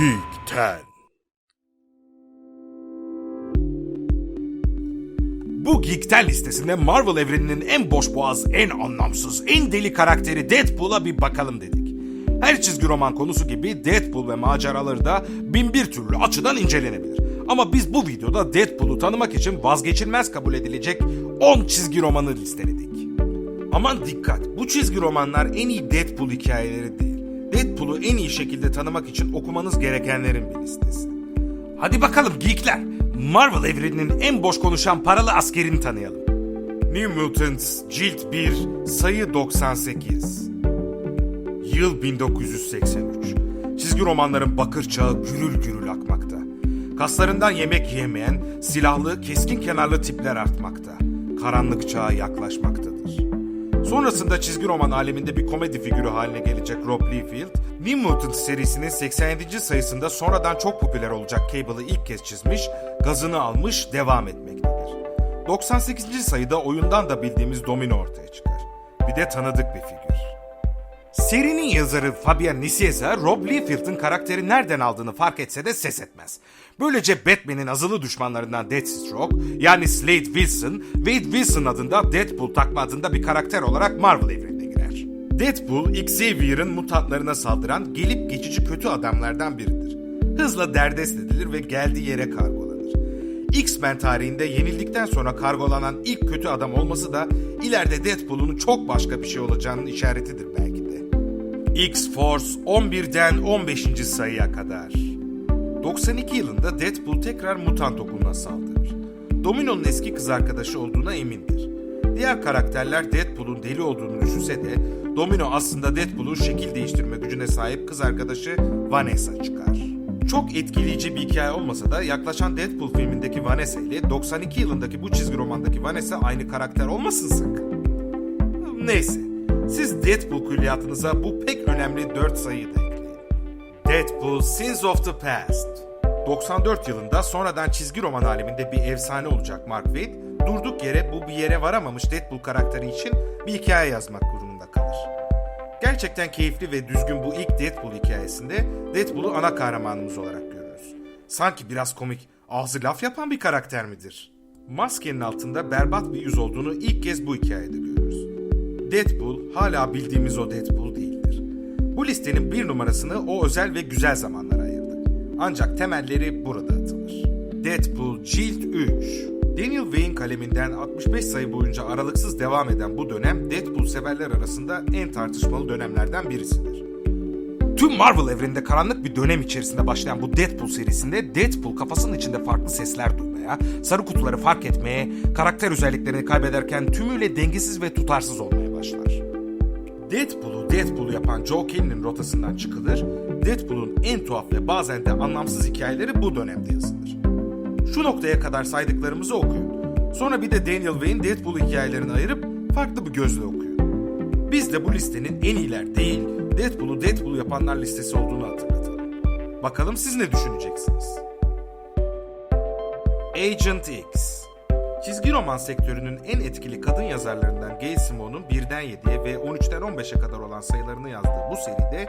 Geek Ten. Bu Geekten listesinde Marvel evreninin en boş boğaz, en anlamsız, en deli karakteri Deadpool'a bir bakalım dedik. Her çizgi roman konusu gibi Deadpool ve maceraları da bin bir türlü açıdan incelenebilir. Ama biz bu videoda Deadpool'u tanımak için vazgeçilmez kabul edilecek 10 çizgi romanı listeledik. Aman dikkat, bu çizgi romanlar en iyi Deadpool hikayeleri değil. Deadpool'u en iyi şekilde tanımak için okumanız gerekenlerin bir listesi. Hadi bakalım geekler, Marvel evreninin en boş konuşan paralı askerini tanıyalım. New Mutants Cilt 1 Sayı 98 Yıl 1983 Çizgi romanların bakır çağı gürül gürül akmakta. Kaslarından yemek yiyemeyen, silahlı, keskin kenarlı tipler artmakta. Karanlık çağa yaklaşmaktadır. Sonrasında çizgi roman aleminde bir komedi figürü haline gelecek Rob Liefeld, New Mutants serisinin 87. sayısında sonradan çok popüler olacak Cable'ı ilk kez çizmiş, gazını almış, devam etmektedir. 98. sayıda oyundan da bildiğimiz Domino ortaya çıkar. Bir de tanıdık bir figür. Serinin yazarı Fabian Nicieza, Rob Liefeld'ın karakteri nereden aldığını fark etse de ses etmez. Böylece Batman'in azılı düşmanlarından Deathstroke, yani Slade Wilson, Wade Wilson adında Deadpool takma adında bir karakter olarak Marvel evrenine girer. Deadpool, Xavier'ın mutantlarına saldıran gelip geçici kötü adamlardan biridir. Hızla derdest edilir ve geldiği yere kargolanır. X-Men tarihinde yenildikten sonra kargolanan ilk kötü adam olması da ileride Deadpool'un çok başka bir şey olacağının işaretidir belki. X-Force 11'den 15. sayıya kadar. 92 yılında Deadpool tekrar mutant okuluna saldırır. Domino'nun eski kız arkadaşı olduğuna emindir. Diğer karakterler Deadpool'un deli olduğunu düşünse de Domino aslında Deadpool'un şekil değiştirme gücüne sahip kız arkadaşı Vanessa çıkar. Çok etkileyici bir hikaye olmasa da yaklaşan Deadpool filmindeki Vanessa ile 92 yılındaki bu çizgi romandaki Vanessa aynı karakter olmasın sakın. Neyse, siz Deadpool külliyatınıza bu pek önemli 4 sayıyı da ekleyin. Deadpool Sins of the Past 94 yılında sonradan çizgi roman aleminde bir efsane olacak Mark Waid, durduk yere bu bir yere varamamış Deadpool karakteri için bir hikaye yazmak durumunda kalır. Gerçekten keyifli ve düzgün bu ilk Deadpool hikayesinde Deadpool'u ana kahramanımız olarak görürüz. Sanki biraz komik, ağzı laf yapan bir karakter midir? Maskenin altında berbat bir yüz olduğunu ilk kez bu hikayede görürüz. Deadpool hala bildiğimiz o Deadpool değildir. Bu listenin bir numarasını o özel ve güzel zamanlara ayırdık. Ancak temelleri burada atılır. Deadpool Cilt 3 Daniel Wayne kaleminden 65 sayı boyunca aralıksız devam eden bu dönem Deadpool severler arasında en tartışmalı dönemlerden birisidir. Tüm Marvel evreninde karanlık bir dönem içerisinde başlayan bu Deadpool serisinde Deadpool kafasının içinde farklı sesler duymaya, sarı kutuları fark etmeye, karakter özelliklerini kaybederken tümüyle dengesiz ve tutarsız olmaya başlar. Deadpool'u Deadpool yapan Joe Kelly'nin rotasından çıkılır, Deadpool'un en tuhaf ve bazen de anlamsız hikayeleri bu dönemde yazılır. Şu noktaya kadar saydıklarımızı okuyun. Sonra bir de Daniel Wayne Deadpool hikayelerini ayırıp farklı bir gözle okuyun. Biz de bu listenin en iyiler değil, Deadpool'u Deadpool yapanlar listesi olduğunu hatırlatalım. Bakalım siz ne düşüneceksiniz? Agent X Çizgi roman sektörünün en etkili kadın yazarlarından Gail Simone'un 1'den 7'ye ve 13'ten 15'e kadar olan sayılarını yazdığı bu seride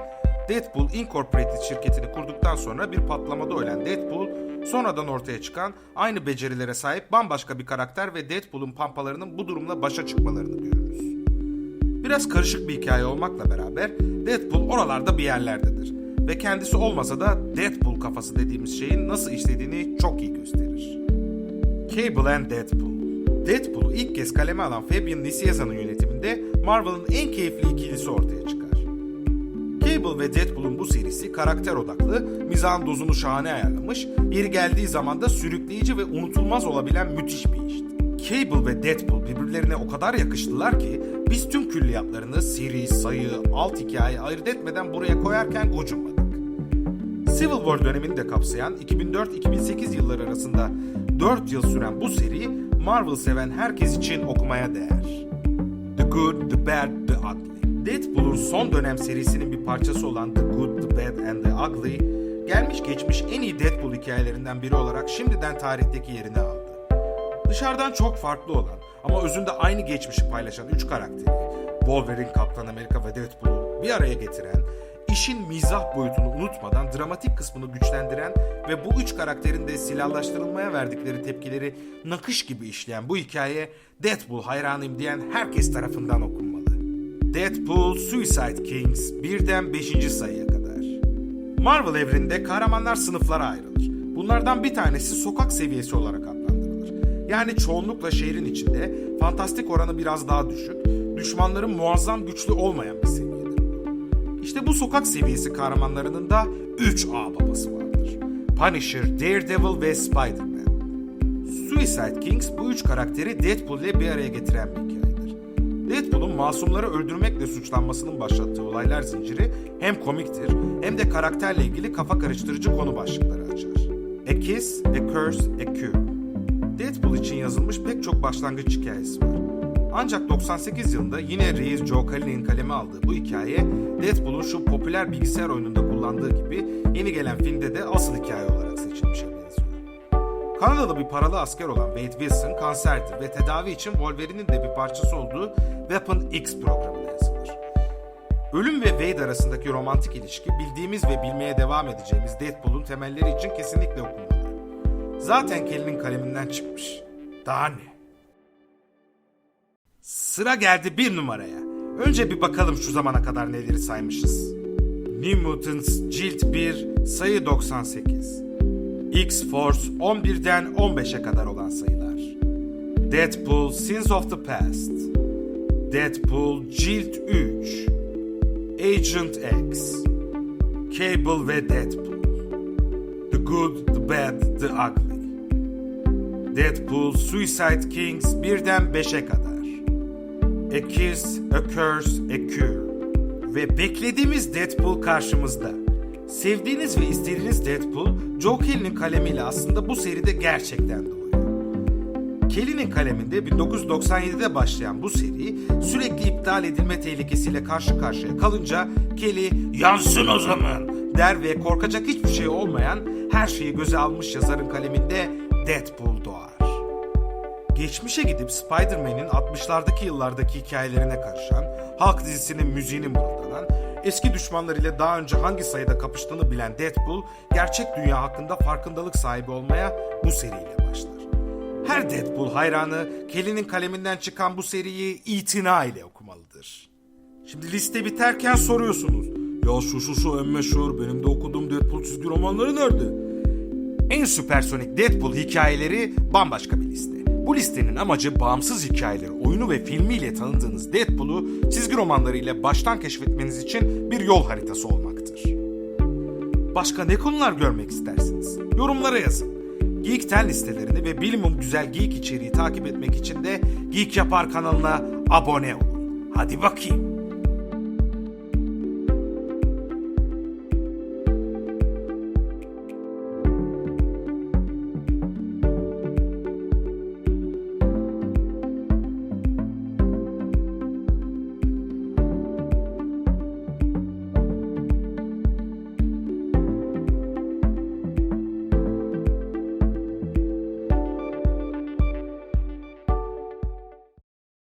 Deadpool Incorporated şirketini kurduktan sonra bir patlamada ölen Deadpool, sonradan ortaya çıkan aynı becerilere sahip bambaşka bir karakter ve Deadpool'un pampalarının bu durumla başa çıkmalarını görürüz. Biraz karışık bir hikaye olmakla beraber Deadpool oralarda bir yerlerdedir. Ve kendisi olmasa da Deadpool kafası dediğimiz şeyin nasıl işlediğini çok iyi gösterir. Cable and Deadpool Deadpool'u ilk kez kaleme alan Fabian Nicieza'nın yönetiminde Marvel'ın en keyifli ikilisi ortaya çıkar. Cable ve Deadpool'un bu serisi karakter odaklı, mizahın dozunu şahane ayarlamış, yeri geldiği zaman da sürükleyici ve unutulmaz olabilen müthiş bir işti. Cable ve Deadpool birbirlerine o kadar yakıştılar ki biz tüm külliyatlarını seri, sayı, alt hikaye ayırt etmeden buraya koyarken gocunmadık. Civil War dönemini de kapsayan 2004-2008 yılları arasında 4 yıl süren bu seri Marvel seven herkes için okumaya değer. The Good, The Bad, The Ugly. Deadpool'un son dönem serisinin bir parçası olan The Good, The Bad and The Ugly, gelmiş geçmiş en iyi Deadpool hikayelerinden biri olarak şimdiden tarihteki yerini aldı. Dışarıdan çok farklı olan ama özünde aynı geçmişi paylaşan üç karakteri, Wolverine, Kaptan Amerika ve Deadpool'u bir araya getiren, işin mizah boyutunu unutmadan dramatik kısmını güçlendiren ve bu üç karakterin de silahlaştırılmaya verdikleri tepkileri nakış gibi işleyen bu hikaye Deadpool hayranıyım diyen herkes tarafından okunmalı. Deadpool Suicide Kings birden 5. sayıya kadar. Marvel evreninde kahramanlar sınıflara ayrılır. Bunlardan bir tanesi sokak seviyesi olarak adlandırılır. Yani çoğunlukla şehrin içinde fantastik oranı biraz daha düşük, düşmanların muazzam güçlü olmayan bir seviyedir bu. İşte bu sokak seviyesi kahramanlarının da 3 A babası vardır. Punisher, Daredevil ve Spider-Man. Suicide Kings bu üç karakteri Deadpool ile bir araya getiren bir hikayedir. Deadpool'un masumları öldürmekle suçlanmasının başlattığı olaylar zinciri hem komiktir hem de karakterle ilgili kafa karıştırıcı konu başlıkları açar. A Kiss, A Curse, A Cure. Deadpool için yazılmış pek çok başlangıç hikayesi var. Ancak 98 yılında yine reis Joe Cullen'in kaleme aldığı bu hikaye Deadpool'un şu popüler bilgisayar oyununda kullandığı gibi yeni gelen filmde de asıl hikaye olarak seçilmişe benziyor. Kanadalı bir paralı asker olan Wade Wilson kanserdir ve tedavi için Wolverine'in de bir parçası olduğu Weapon X programına yazılır. Ölüm ve Wade arasındaki romantik ilişki bildiğimiz ve bilmeye devam edeceğimiz Deadpool'un temelleri için kesinlikle okunmalı. Zaten Kelly'nin kaleminden çıkmış. Daha ne? Sıra geldi bir numaraya. Önce bir bakalım şu zamana kadar neleri saymışız. New Mutants Cilt 1 sayı 98. X-Force 11'den 15'e kadar olan sayılar. Deadpool Sins of the Past. Deadpool Cilt 3. Agent X. Cable ve Deadpool. The Good, The Bad, The Ugly. Deadpool Suicide Kings 1'den 5'e kadar. Curse, A Cure. Ve beklediğimiz Deadpool karşımızda. Sevdiğiniz ve istediğiniz Deadpool, Joe Kelly'nin kalemiyle aslında bu seride gerçekten doğuyor. Kelly'nin kaleminde 1997'de başlayan bu seri sürekli iptal edilme tehlikesiyle karşı karşıya kalınca Kelly yansın o zaman der ve korkacak hiçbir şey olmayan her şeyi göze almış yazarın kaleminde Deadpool doğar. Geçmişe gidip Spider-Man'in 60'lardaki yıllardaki hikayelerine karışan, Hulk dizisinin müziğini mırıldanan, eski düşmanlarıyla daha önce hangi sayıda kapıştığını bilen Deadpool, gerçek dünya hakkında farkındalık sahibi olmaya bu seriyle başlar. Her Deadpool hayranı Kelly'nin kaleminden çıkan bu seriyi itina ile okumalıdır. Şimdi liste biterken soruyorsunuz. Ya şu şu şu en meşhur benim de okuduğum Deadpool çizgi romanları nerede? En süpersonik Deadpool hikayeleri bambaşka bir liste. Bu listenin amacı bağımsız hikayeleri, oyunu ve filmiyle tanıdığınız Deadpool'u çizgi romanlarıyla baştan keşfetmeniz için bir yol haritası olmaktır. Başka ne konular görmek istersiniz? Yorumlara yazın. Geek Ten listelerini ve bilimum güzel geek içeriği takip etmek için de Geek Yapar kanalına abone olun. Hadi bakayım.